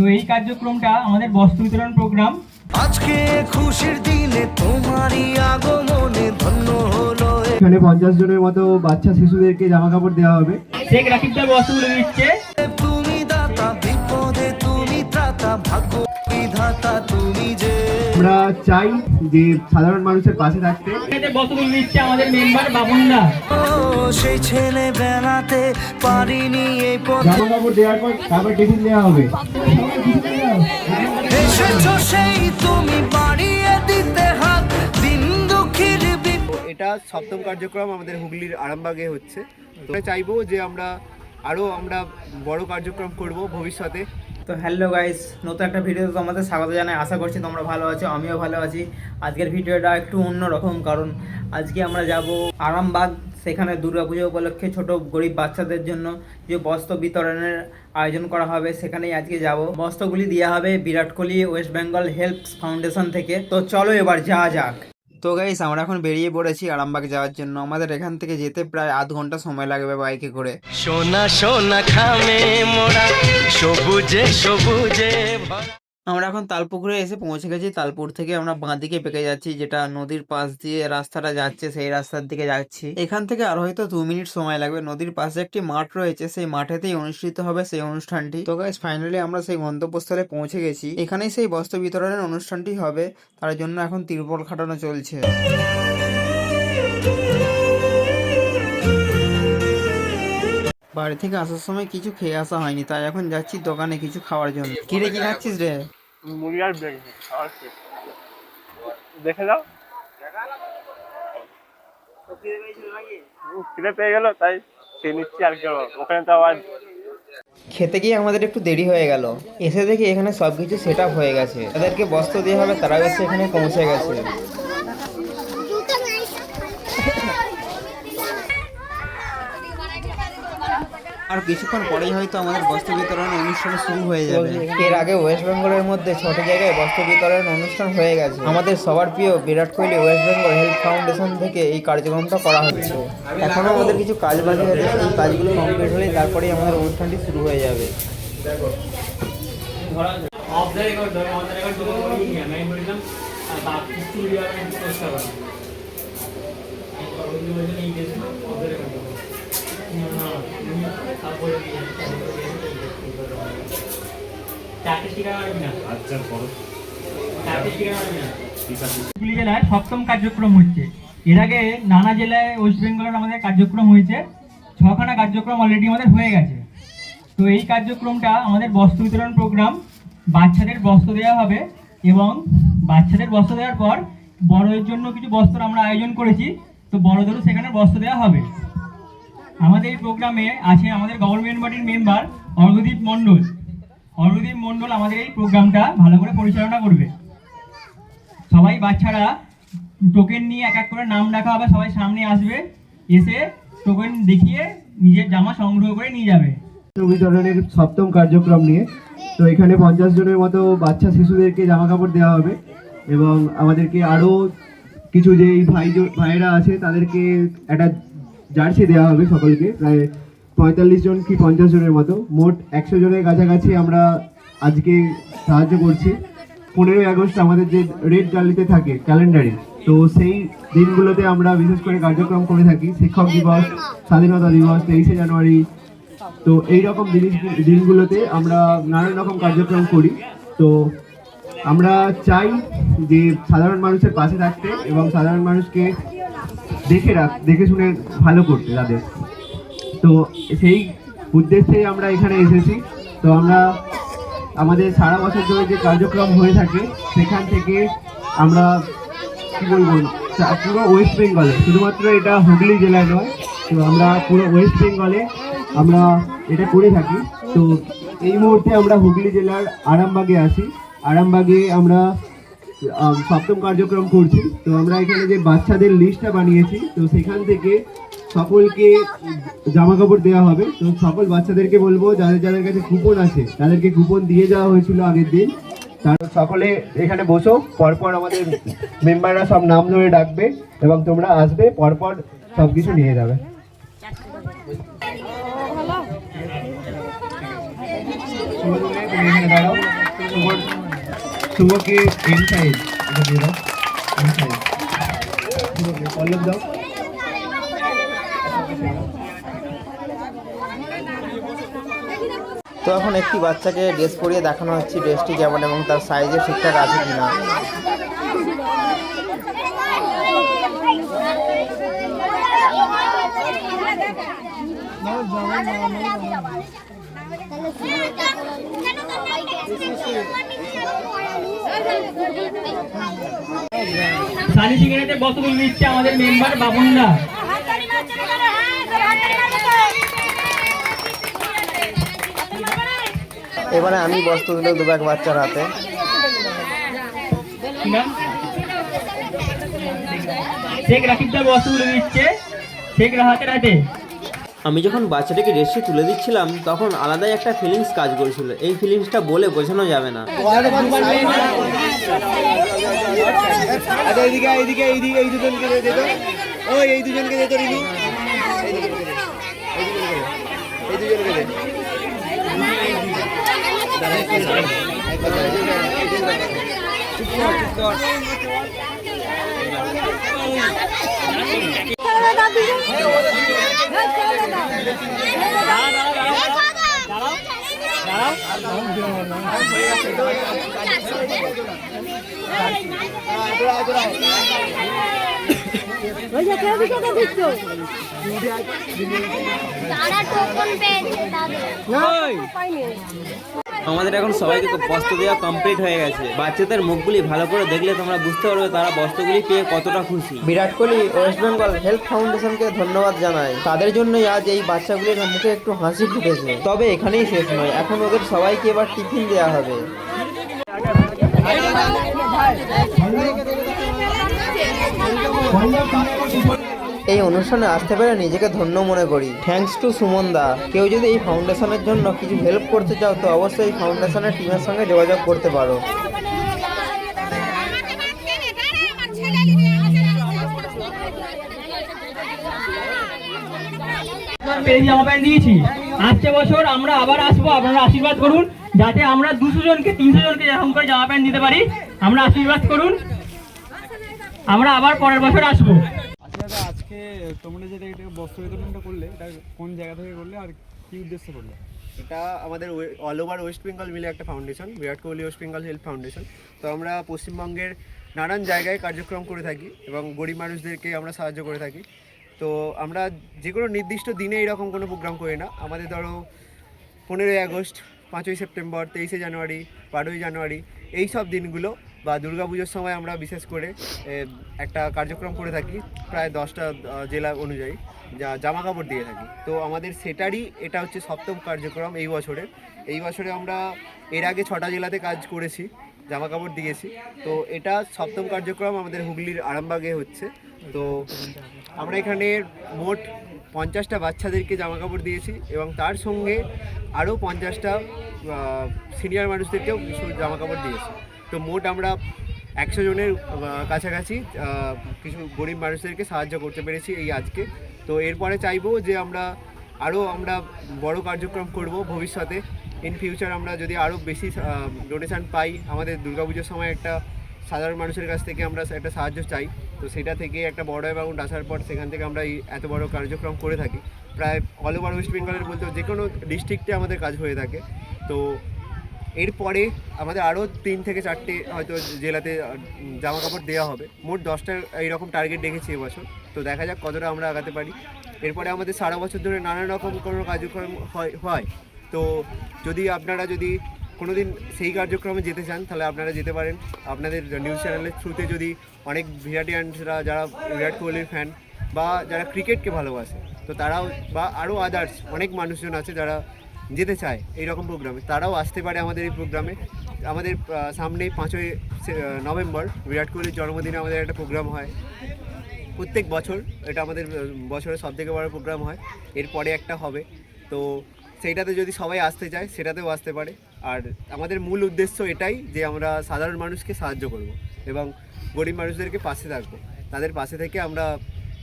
তো এই কার্যক্রমটা আমাদের বস্ত্র বিতরণ প্রোগ্রাম আজকে খুশির দিনে তোমারই আগমনে ধন্য হলো এখানে পঞ্চাশ জনের মতো বাচ্চা শিশুদেরকে জামা কাপড় দেওয়া হবে। শেখ রাকিবদার বস্ত্রগুলো দিচ্ছে তুমি দাতা বিপদে তুমি ত্রাতা ভাগ্য বিধাতা তুমি আমরা চাই যে সাধারণ মানুষের পাশে থাকতে। আমাদের মেম্বার বাবুনদা। সেই ছেলে বেলাতে পারিনি এই পথ। জামা কাপড় দেওয়ার পর তারপর টিফিন দেওয়া হবে। এসেছ সেই তুমি বাড়িয়ে দিতে হাত দিন দুঃখীর এটা সপ্তম কার্যক্রম আমাদের হুগলির আরামবাগে হচ্ছে। আমরা চাইব যে আমরা আরও আমরা বড় কার্যক্রম করব ভবিষ্যতে। তো হ্যালো গাইস নতুন একটা ভিডিওতে তোমাদের স্বাগত জানাই। আশা করছি তোমরা ভালো আছো, আমিও ভালো আছি। আজকের ভিডিওটা একটু অন্যরকম কারণ আজকে আমরা যাব আরামবাগ, সেখানে দুর্গাপুজো উপলক্ষে ছোট গরিব বাচ্চাদের জন্য যে বস্ত্র বিতরণের আয়োজন করা হবে, সেখানেই আজকে যাব। বস্ত্রগুলি দেওয়া হবে Virat Kohli west Bengal help foundation থেকে। তো চলো এবার যা যাক। তো গাইস আমরা এখন বেরিয়ে পড়েছি আরামবাগ যাওয়ার জন্য। আমাদের এখান থেকে যেতে প্রায় আধ ঘণ্টা সময় লাগবে বাইকে করে। সোনা সোনা খামে মোড়া, সবুজে সবুজে আমরা এখন তালপুকুরে এসে পৌঁছে গেছি। তালপুর থেকে আমরা বাঁ দিকে বেঁকে যাচ্ছি, যেটা নদীর পাশ দিয়ে রাস্তাটা যাচ্ছে, সেই রাস্তার দিকে যাচ্ছি। এখান থেকে আর হয়তো দু মিনিট সময় লাগবে। নদীর পাশে একটি মাঠ রয়েছে, সেই মাঠেতেই অনুষ্ঠিত হবে সেই অনুষ্ঠানটি। তো গাইস ফাইনালি আমরা সেই গন্তব্যস্থলে পৌঁছে গেছি। এখানেই সেই বস্ত্র বিতরণের অনুষ্ঠানটি হবে। তার জন্য এখন তিরপল খাটানো চলছে। বাড়ি থেকে আসার সময় কিছু খেয়ে আসা হয়নি, তাই এখন যাচ্ছি দোকানে কিছু খাওয়ার জন্য। কি রে কি খাচ্ছিস রে? মুড়ি আর বেগ দেখে যাও। খিদে পেয়ে গেল তাই খেয়ে নিচ্ছি আর কি ওখানে তো আবার খেতে গিয়ে আমাদের একটু দেরি হয়ে গেল। এসে দেখি এখানে সবকিছু সেট আপ হয়ে গেছে। তাদেরকে বস্ত্র দেওয়া হবে তারাও এসে এখানে পৌঁছে গেছে। আর কিছুক্ষণ পরেই হয়তো আমাদের বস্ত্র বিতরণ অনুষ্ঠান শুরু হয়ে যাবে। এর আগে ওয়েস্ট বেঙ্গলের মধ্যে ছোট জায়গায় বস্ত্র বিতরণ অনুষ্ঠান হয়ে গেছে। আমাদের সবার প্রিয় Virat Kohli west Bengal health foundation থেকে এই কার্যক্রমটা করা হচ্ছে। এখনও আমাদের কিছু কাজ বাকি আছে এই কাজগুলো কমপ্লিট হলেই তারপরেই আমাদের অনুষ্ঠানটি শুরু হয়ে যাবে। অফ হুগলি জেলায় সপ্তম কার্যক্রম হচ্ছে। এর আগে নানা জেলায় ওয়েস্ট বেঙ্গলের আমাদের কার্যক্রম হয়েছে। ছখানা কার্যক্রম অলরেডি আমাদের হয়ে গেছে। তো এই কার্যক্রমটা আমাদের বস্ত্র বিতরণ প্রোগ্রাম বাচ্চাদের বস্ত্র দেওয়া হবে এবং বাচ্চাদের বস্ত্র দেওয়ার পর বড়দের জন্য কিছু বস্ত্র আমরা আয়োজন করেছি। তো বড়দেরও সেখানে বস্ত্র দেওয়া হবে। আমাদের এই প্রোগ্রামে আছে আমাদের গভর্নমেন্ট বডির মেম্বার অর্ঘদীপ মণ্ডল। অর্ঘদীপ মণ্ডল আমাদের এই প্রোগ্রামটা ভালো করে পরিচালনা করবে। সবাই বাচ্চারা টোকেন নিয়ে এক এক করে নাম রাখা হবে, সবাই সামনে আসবে, এসে টোকেন দেখিয়ে নিজের জামা সংগ্রহ করে নিয়ে যাবে। বিতরণের সপ্তম কার্যক্রম নিয়ে। তো এখানে পঞ্চাশ জনের মতো বাচ্চা, শিশুদেরকে জামা কাপড় দেওয়া হবে এবং আমাদেরকে আরও কিছু যেই ভাই ভাইয়েরা আছে, তাদেরকে একটা জার্সি দেওয়া হবে সকলকে। প্রায় পঁয়তাল্লিশ জন কি পঞ্চাশ জনের মতো। মোট একশো জনের কাছাকাছি আমরা আজকে সাহায্য করছি। পনেরোই আগস্ট আমাদের যে রেড গ্যালিতে থাকে, ক্যালেন্ডারে। তো সেই দিনগুলোতে আমরা বিশেষ করে কার্যক্রম করে থাকি। শিক্ষক দিবস, স্বাধীনতা দিবস, তেইশে জানুয়ারি। তো এই রকম দিনগুলোতে আমরা নানান রকম কার্যক্রম করি। তো আমরা চাই যে সাধারণ মানুষের পাশে থাকতে এবং সাধারণ মানুষকে দেখে রাখ দেখে শুনে ভালো করতে তাদের। তো সেই উদ্দেশ্যেই আমরা এখানে এসেছি। তো আমরা আমাদের সারা বছর ধরে যে কার্যক্রম হয়ে থাকে সেখান থেকে আমরা কি বলব পুরো ওয়েস্ট বেঙ্গলে শুধুমাত্র এটা হুগলি জেলায় নয় তো আমরা পুরো ওয়েস্ট বেঙ্গলে আমরা এটা করে থাকি। তো এই মুহূর্তে আমরা হুগলি জেলার আরামবাগে আছি। আরামবাগে আমরা আম, সপ্তম কার্যক্রম করছি। তো আমরা এখানে যে বাচ্চাদের লিস্টটা বানিয়েছি তো সেখান থেকে সকলকে জামা কাপড় দেওয়া হবে। তো সকল বাচ্চাদেরকে বলব যাদের যাদের কাছে কুপন আছে তাদেরকে কুপন দিয়ে যাওয়া হয়েছিল আগের দিন। তার সকলে এখানে বসো পরপর আমাদের মেম্বাররা সব নাম ধরে ডাকবে এবং তোমরা আসবে পরপর সব কিছু নিয়ে যাবে। দাঁড়াও। শুভকে এম সাইজ এটা দিয়ে দাও এম সাইজ শুভকে পল্লব দাও। তো এখন একটি বাচ্চাকে ড্রেস পরিয়ে দেখানো হচ্ছে ড্রেসটি কেমন এবং তার সাইজে ঠিকঠাক আছে কিনা। শালি সিগারেটে বস্তুগুলো দিচ্ছে আমাদের মেম্বার বাবুনদা। এবারে আমি বস্ত্র দিলে দেবো এক বাচ্চার হাতে? শেখ রাকিবদার বস্তুগুলো দিচ্ছে। শেখ রাহাতের হাতে। আমি যখন বাচ্চাটাকে রেসে তুলে দিচ্ছিলাম, তখন আলাদাই একটা ফিলিংস কাজ করেছিল। এই ফিলিংসটা বলে বোঝানো যাবে না। আচ্ছা এইদিকে এইদিকে তারা টোকন পেয়েছে তাদের। আমাদের এখন সবাইকে বস্ত্র দেওয়া কমপ্লিট হয়ে গেছে বাচ্চাদের মুখগুলি ভালো করে দেখলে তোমরা বুঝতে পারবে তারা বস্ত্রগুলি পেয়ে কতটা খুশি বিরাট কোহলি ওয়েস্ট বেঙ্গল হেলথ ফাউন্ডেশনকে ধন্যবাদ জানাই তাদের জন্যই আজ এই বাচ্চাগুলির মুখে একটু হাসি ফুটেছে তবে এখানেই শেষ নয় এখন ওদের সবাইকে এবার টিফিন দেওয়া হবে এই অনুষ্ঠানে আসতে পেরে নিজেকে ধন্য মনে করি। থ্যাঙ্কস টু সুমন দা কেউ যদি এই ফাউন্ডেশনের জন্য কিছু হেল্প করতে চাও, তো অবশ্যই এই ফাউন্ডেশনের টিমের সঙ্গে যোগাযোগ করতে পারো। পেরে জামা প্যান্ট দিয়েছি আসছে বছর আমরা আবার আসব। আপনারা আশীর্বাদ করুন, যাতে আমরা দুশো জনকে, তিনশো জনকে এরকম করে জামা প্যান্ট দিতে পারি। আমরা আশীর্বাদ করুন। আমরা আবার পরের বছর আসব। আজকে তোমরা যেটা এটা বস্ত্র বিতরণটা করলে, এটা কোন জায়গা থেকে করলে আর কি উদ্দেশ্যে করলে? এটা আমাদের অল ওভার ওয়েস্ট বেঙ্গল মিলে একটা foundation Virat Kohli west Bengal health foundation তো আমরা পশ্চিমবঙ্গের নানান জায়গায় কার্যক্রম করে থাকি এবং গরিব মানুষদেরকে আমরা সাহায্য করে থাকি। তো আমরা যে কোনো নির্দিষ্ট দিনে এরকম কোনো প্রোগ্রাম করি না। আমাদের ধরো পনেরোই আগস্ট, পাঁচই সেপ্টেম্বর, তেইশে জানুয়ারি, বারোই জানুয়ারি, এই সব দিনগুলো বা দুর্গাপুজোর সময় আমরা বিশেষ করে একটা কার্যক্রম করে থাকি। প্রায় দশটা জেলা অনুযায়ী যা জামা কাপড় দিয়ে থাকি। তো আমাদের সেটারই এটা হচ্ছে সপ্তম কার্যক্রম এই বছরের। এই বছরে আমরা এর আগে ছটা জেলাতে কাজ করেছি জামা কাপড় দিয়েছি। তো এটা সপ্তম কার্যক্রম আমাদের হুগলির আরামবাগে হচ্ছে। তো আমরা এখানে মোট পঞ্চাশটা বাচ্চাদেরকে জামা কাপড় দিয়েছি এবং তার সঙ্গে আরও পঞ্চাশটা সিনিয়র মানুষদেরকেও কিছু জামা কাপড় দিয়েছি। তো মোট আমরা একশো জনের কাছাকাছি কিছু গরিব মানুষদেরকে সাহায্য করতে পেরেছি এই আজকে। তো এরপরে চাইব যে আমরা আরও আমরা বড় কার্যক্রম করব ভবিষ্যতে। ইন ফিউচার আমরা যদি আরও বেশি ডোনেশন পাই, আমাদের দুর্গাপুজোর সময় একটা সাধারণ মানুষের কাছ থেকে আমরা একটা সাহায্য চাই। তো সেটা থেকে একটা বড় অ্যামাউন্ট আসার পর সেখান থেকে আমরা এই এত বড় কার্যক্রম করে থাকি। প্রায় অল ওভার ওয়েস্ট বেঙ্গলের বলতে যে কোনো ডিস্ট্রিক্টে আমাদের কাজ হয়ে থাকে। তো এরপরে আমাদের আরও তিন থেকে চারটে হয়তো জেলাতে জামা কাপড় দেওয়া হবে। মোট দশটার এইরকম টার্গেট রেখেছি এবছর। তো দেখা যাক কতটা আমরা আগাতে পারি। এরপরে আমাদের সারা বছর ধরে নানা রকম কোনো কার্যক্রম হয় হয়। তো যদি আপনারা যদি কোনো দিন সেই কার্যক্রমে যেতে চান, তাহলে আপনারা যেতে পারেন। আপনাদের নিউজ চ্যানেলের থ্রুতে যদি অনেক ভিরাটিয়ানসরা যারা বিরাট কোহলির ফ্যান বা যারা ক্রিকেটকে ভালোবাসে, তো তারাও বা আরও আদার্স অনেক মানুষজন আছে যারা যেতে চায় এইরকম প্রোগ্রামে তারাও আসতে পারে আমাদের এই প্রোগ্রামে আমাদের সামনেই পাঁচই নভেম্বর বিরাট কোহলির জন্মদিনে আমাদের একটা প্রোগ্রাম হয়। প্রত্যেক বছর এটা আমাদের বছরের সব থেকে বড় প্রোগ্রাম হয়। এরপরে একটা হবে। তো সেইটাতে যদি সবাই আসতে চায়, সেটাতেও আসতে পারে। আর আমাদের মূল উদ্দেশ্য এটাই যে আমরা সাধারণ মানুষকে সাহায্য করব এবং গরিব মানুষদেরকে পাশে থাকব। তাদের পাশে থেকে আমরা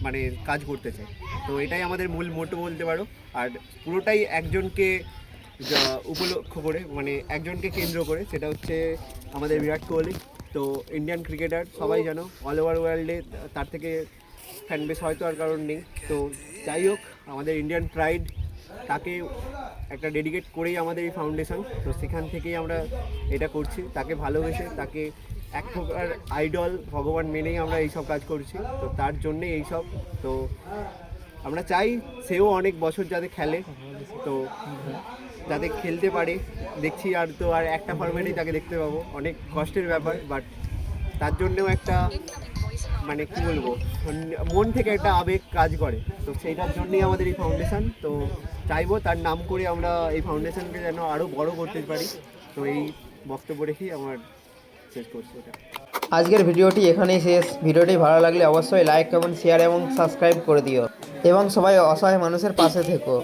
মানে কাজ করতে চাই তো এটাই আমাদের মূল মোটো বলতে পারো। আর পুরোটাই একজনকে উপলক্ষ করে মানে একজনকে কেন্দ্র করে, সেটা হচ্ছে আমাদের বিরাট কোহলি। তো ইন্ডিয়ান ক্রিকেটার সবাই জানো অল ওভার ওয়ার্ল্ডে তার থেকে ফ্যান বেস হয়তো আর কারণ নেই। তো যাই হোক, আমাদের ইন্ডিয়ান প্রাইড তাকে একটা ডেডিকেট করেই আমাদের এই ফাউন্ডেশন তো সেখান থেকেই আমরা এটা করছি। তাকে ভালোবেসে তাকে এক প্রকার আইডল ভগবান মেনেই আমরা এইসব কাজ করছি, তো তার জন্যেই এইসব, তো আমরা চাই সেও অনেক বছর যাতে খেলে, তো যাতে খেলতে পারে, দেখছি আর তো আর একটা ফর্মেটেই তাকে দেখতে পাবো, অনেক কষ্টের ব্যাপার বাট তার জন্যও একটা মানে কি বলব, মন থেকে একটা আবেগ কাজ করে, তো সেইটার জন্যই আমাদের এই ফাউন্ডেশন তো চাইব তার নাম করে আমরা এই ফাউন্ডেশনকে যেন আরও বড় করতে পারি, তো এই বক্তব্য রেখেই আমার শেষ করছি আজকের ভিডিওটি এখানেই শেষ। ভিডিওটি ভালো লাগলে অবশ্যই লাইক কমেন্ট শেয়ার এবং সাবস্ক্রাইব করে দিও। এবং সবাই অসহায় মানুষের পাশে থেকো।